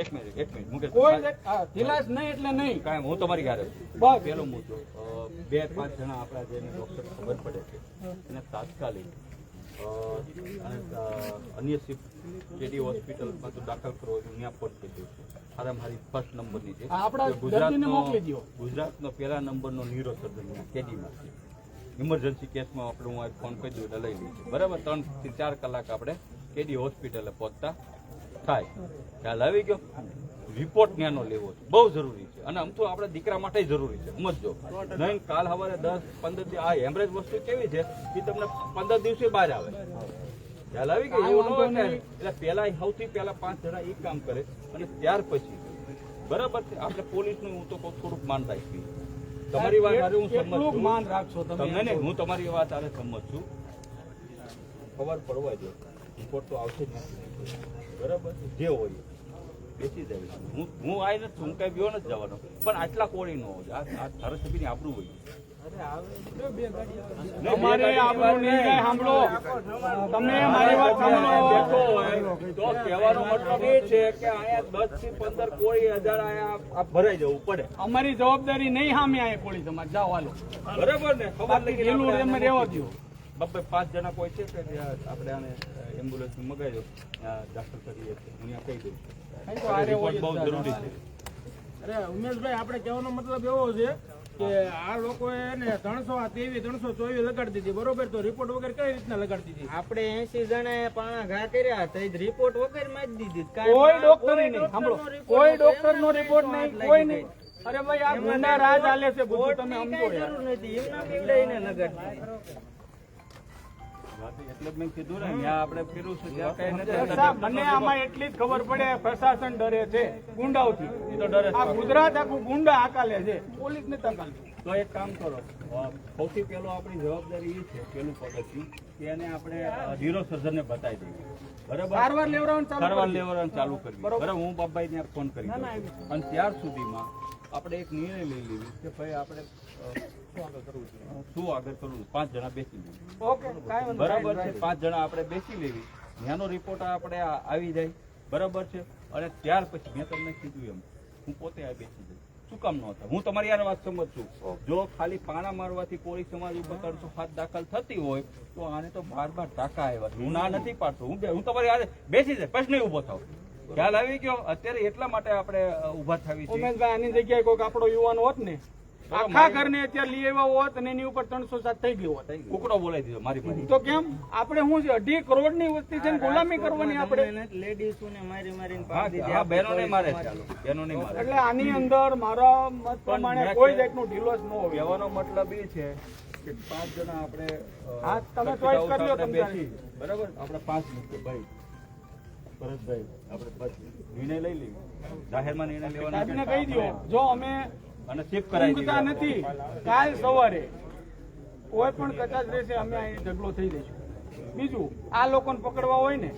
એક મિનિટ એક મિનિટ મુકેશ કોઈ જ- નહીં એટલે નહીં. કાંઈ હું તમારી ઘરે બસ. પહેલો મુદ્દો. બે પાંચ જણા આપણા જે ડોક્ટર ખબર પડે છે એને તાત્કાલિક અને, અન્ય શિફ્ટ હોસ્પિટલ હોસ્પિટલમાં તો દાખલ કરો ત્યાં પહોંચી ગયું છે. હારામ હારી ફર્સ્ટ નંબરની છે. ગુજરાત નો ગુજરાતનો-. ગુજરાતનો પહેલા નંબરનો ન્યુરો સર્જન કેડીમાં છે ઇમરજન્સી કેસમાં આપણે હું ફોન કરી દઉં લઈ લઈશું બરાબર? ત્રણથી ચાર કલાક આપણે કેડી હોસ્પિટલે પહોંચતા. થાય. ખ્યાલ આવી ગયો? રિપોર્ટ ત્યાંનો લેવો છે. બહુ જરૂરી છે. અને આમ તો આપણે દીકરા માટે જરૂરી છે. સમજજો. નહીં કાલ સવારે દસ પંદર દિવસ આ હેમરેજ વસ્તુ કેવી છે? કે તમને પંદર દિવસે બહાર આવે. ખ્યાલ આવી ગયો? એવું ન હોય એટલે પહેલા સૌથી પહેલા પાંચ જણા એ કામ કરે. અને ત્યાર પછી બરાબર છે? આપણે પોલીસનું હું તો કહું થોડુંક માન રાખી તમારી વાત હારે હું સંમત છું. માન રાખશો તમે? ને હું તમારી વાત હારે સંમત છું ખબર પડવા દો રિપોર્ટ તો આવશે જ નથી. બરાબર? જે હોય બેસી જાય. હું હું આવીને હું કઈ ગયો નથી જવાનો. પણ આટલા કોળી નો હોય. આ ધારાસભ્યની આબરૂ હોય. તમારે આબરૂ નહીં જાય સાંભળો. તમે મારી વાત સાંભળો. તો કહેવાનો મતલબ એ છે કે અહીંયા દસથી પંદર કોળી હજાર અહીંયા ભરાઈ જવું પડે. અમારી જવાબદારી નહીં સામે અહીંયા કોળી સમાજ. જાઓ હાલો. બરાબર ને? ખબર આને રહેવા દો બબ્બે પાંચ જણા કોઈ છે કે આપણે આને એમ્બ્યુલન્સ મગાવી દો. દાખલ કરીએ છીએ. હું અહીંયા કહી દઉં. રિપોર્ટ બહુ જરૂરી છે. અરે ઉમેશભાઈ આપણે કહેવાનો મતલબ એવો છે કે આ લોકોએ એને ત્રણસો ત્રેવીસ ત્રણસો ચોવીસ લગાડી દીધી. બરોબર? તો રિપોર્ટ વગર કઈ રીતના લગાડી દીધી? આપણે એસી જણાએ પાણા ઘા કર્યા તો રિપોર્ટ વગરમાં જ દીધી. કોઈ ડોક્ટર નહીં. સાંભળો. કોઈ ડોક્ટર નો રિપોર્ટ નહીં. કોઈ નહીં. અરે ભાઈ આ ગુંડા રાજ હાલે છે બધું. તમે સમજો જરૂર નથી. એમના પીવડાઈને લગાડી એટલે મેં કીધું ને ત્યાં આપણે ફેરવું છું ત્યાં કઈ નથી. મને આમાં એટલી જ ખબર પડે પ્રશાસન ડરે છે ગુંડાઓથી. તો ડરે આ ગુજરાત આખું ગુંડા આકાલે છે. પોલીસ ને તકાલે તો એક કામ કરો સૌથી પહેલો આપણી જવાબદારી એ છે પેલું પગથિયું કે એને આપણે ઝીરો સર્જનને બતાવી દઈએ. બરાબર? સારવાર લેવડાવવાનું ચાલુ સારવાર ચાલુ કરીએ બરાબર. હું બાબાઈ ત્યાં ફોન કરી અને ત્યાર સુધીમાં આપણે એક નિર્ણય લઈ લીધો કે ભાઈ આપણે શું આગળ કરવું? છે શું આગળ કરવું છે? પાંચ જણા બેસી લઈએ ઓકે કાંઈ વાંધો બરાબર છે પાંચ જણા આપણે બેસી લેવી. ત્યાંનો રિપોર્ટ આપણે આવી જાય. બરાબર છે? અને ત્યાર પછી મેં તમને કીધું એમ હું પોતે આ બેસી જઈશ. શું કામ ન થાય? હું તમારી યાર વાત સમજ છું. જો ખાલી પાણા મારવાથી કોળી સમાજ ઉપર ત્રણસો હાથ દાખલ થતી હોય તો આને તો બાર બાર ટાકા આવ્યા. હું ના નથી પાડતો. હું હું તમારી યાર બેસી જાય પ્રશ્ન ઊભો થાવ ખ્યાલ આવી ગયો? અત્યારે એટલા માટે આપણે ઊભા થવી છે ઉમેશભાઈ આની જગ્યાએ કોઈક આપણો યુવાન હોત ને આખા ઘરને અત્યારે લઈ આવ્યા હોત અને એની ઉપર ત્રણસો સાત થઈ ગયો હોત. કુકડો બોલાવી દીધો મારી પાસે તો કેમ? આપણે શું છે અઢી કરોડની વસ્તી છે ગુલામી કરવાની આપણે. લેડીઝોને મારી મારીને હા પાડી દીધી હા બહેનો નહીં મારે ચાલો બહેનો નહીં મારે. એટલે આની અંદર મારા મત પ્રમાણે કોઈ જાતનું ઢીલોસ ન હોય. કહેવાનો મતલબ એ છે કે પાંચ જણા આપણે હા, તમે ચોઈસ કરી લો તમે બરાબર? આપણે પાંચ મૂકીએ ભાઈ ભરતભાઈ આપણે બસ. નિર્ણય લઈ લઈએ. જાહેરમાં નિર્ણય લેવાનો કહી દો જો અમે અને શિફ્ટ કરાવી નથી. કાલ સવારે કોઈ પણ કચાશ રહેશે અમે અહીં ઢગલો થઈ જઈશું. બીજું આ લોકોને પકડવા હોય ને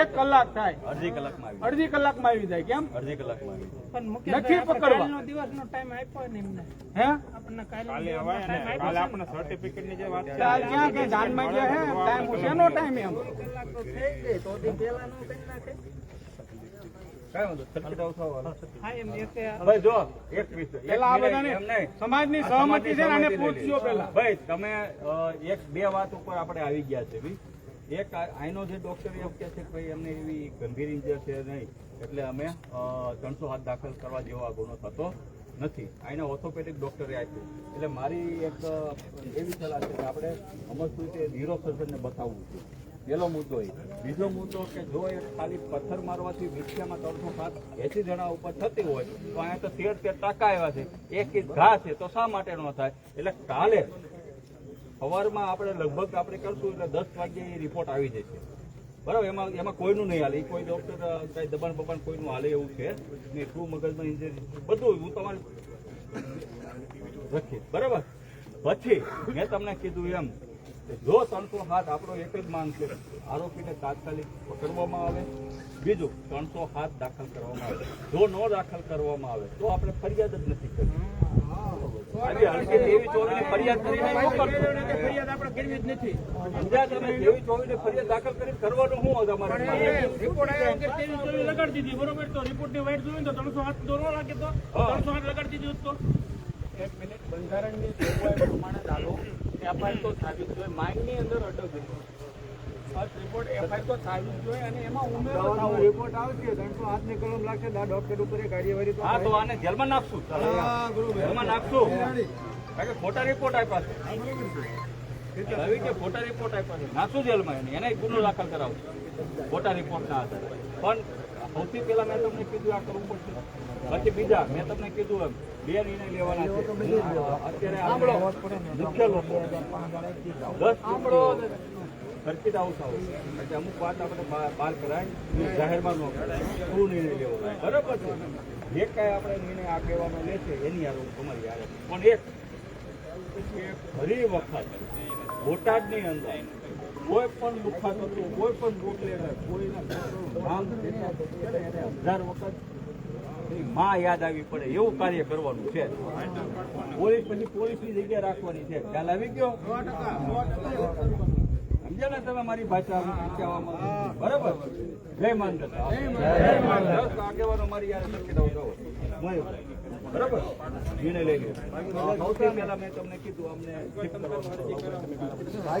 એક કલાક થાય. અડધી કલાકમાં આવી અડધી કલાકમાં આવી જાય કેમ? અડધી કલાકમાં આવી પણ નથી પકડવા. દિવસનો ટાઈમ આપ્યો ને એમને. હે? આપણને કાલે કાલે આપણે સર્ટિફિકેટની જે વાત કાલ ક્યાં કે જાનમાં ગયા હે? ટાઈમ શેનો ટાઈમ એમ? કલાક તો થઈ ગઈ તો દી પહેલા નું કરી નાખે. સમાજની સહમતિ છે ને આને સહમતિ લઈ પૂછજો પેલા. ભાઈ તમે એક બે વાત ઉપર આપણે આવી ગયા છે એક આઈનો જે ડોક્ટર એમ કે છે ભાઈ એમને એવી ગંભીર ઇન્જર છે નહીં. એટલે અમે ત્રણસો હાથ દાખલ કરવા જેવો આ ગુનો થતો નથી. આઈના ઓર્થોપેડિક ડોક્ટરે આપ્યું. એટલે મારી એક એવી સલાહ છે કે આપણે સમજતું કે ઝીરો સર્જનને બતાવવું છે. પહેલો મુદ્દો એ. બીજો મુદ્દો કે જો એ ખાલી પથ્થર મારવાથી વિછિયામાં ત્રણસો સાત એસી જણા ઉપર થતી હોય, તો અહીંયા તો તેર તેર ટાંકા આવ્યા છે. એક ઇંચ ઘા છે, તો શા માટે ન થાય? એટલે કાલે સવારમાં આપણે લગભગ આપણે કરશું એટલે દસ વાગ્યે એ રિપોર્ટ આવી જશે. બરાબર? એમાં એમાં કોઈનું નહીં હાલે. કોઈ ડોક્ટર કઈ દબાણ બબાણ કોઈનું હાલે એવું છે ને શું મગજમાં ઇન્જરી બધું હું તમારે રાખીશ બરાબર? પછી મેં તમને કીધું એમ જો ત્રણસો હાથ આપણો એક જ માંગ છે આરોપીને તાત્કાલિક પકડવામાં આવે. બીજું ત્રણસો હાથ દાખલ કરવામાં આવે. જો ન દાખલ કરવામાં આવે તો આપણે ફરિયાદ જ નથી દાખલ કરી કરવાનું શું હતું અમારે રિપોર્ટ આવ્યા વગર તેવી ચોવી લગાડી દીધી. બરોબર? તો રિપોર્ટની વાઇટ જોયું તો ત્રણસો હાથ દો ન તો. ત્રણસો હાથ લગાડી દીધી હોત તો. એક મિનિટ બંધારણની જોગવાઈ પ્રમાણે ચાલો. એફઆઈઆર તો થવી જોઈએ માંગની અંદર અટક ફર્સ્ટ રિપોર્ટ એફઆઈઆર તો થવી જોઈએ અને એમાં ઉમેરો રિપોર્ટ આવશે ત્રણસો હાથની કલમ લાગશે. આ ડોક્ટર ઉપર કાર્યવાહી હા તો આને જેલમાં નાખશું. જેલમાં નાખશું. કારણ કે ખોટા રિપોર્ટ આપ્યા છે. કે ખોટા રિપોર્ટ આપ્યા છે. નાખશું જેલમાં એને. એને ગુનો દાખલ કરાવશું ખોટા રિપોર્ટ ના આધારે. પણ સૌથી પહેલા મેં તમને કીધું આ કરવું પડશે. પછી બીજા મેં તમને કીધું એમ બે નિર્ણય લેવાના છે. અત્યારે મુખ્ય લોકો. દસ આંબળો. સર્કિટ હાઉસ આવો એટલે અમુક વાત આપણે બહાર કરાય જાહેરમાં ન કરાય. શું નિર્ણય લેવો બરાબર છે. જે કાંઈ આપણે નિર્ણય આ કહેવાનો છે એની યાર તમારી યાર પણ એક ફરી વખત બોટાદની અંદર કોઈ પણ દુઃખા થતું કોઈ પણ બુટલેગર કોઈના નામ હજાર વખતમાં યાદ આવી પડે એવું કાર્ય કરવાનું છે. પોલીસ પછી પોલીસની જગ્યા રાખવાની છે. ખ્યાલ આવી ગયો? સમજ્યા ને તમે મારી ભાષા બરાબર? જય દસ આગેવાનો મારી યાર. બરાબર? લઈ લ્યો. સૌથી પહેલા મેં તમને કીધું અમને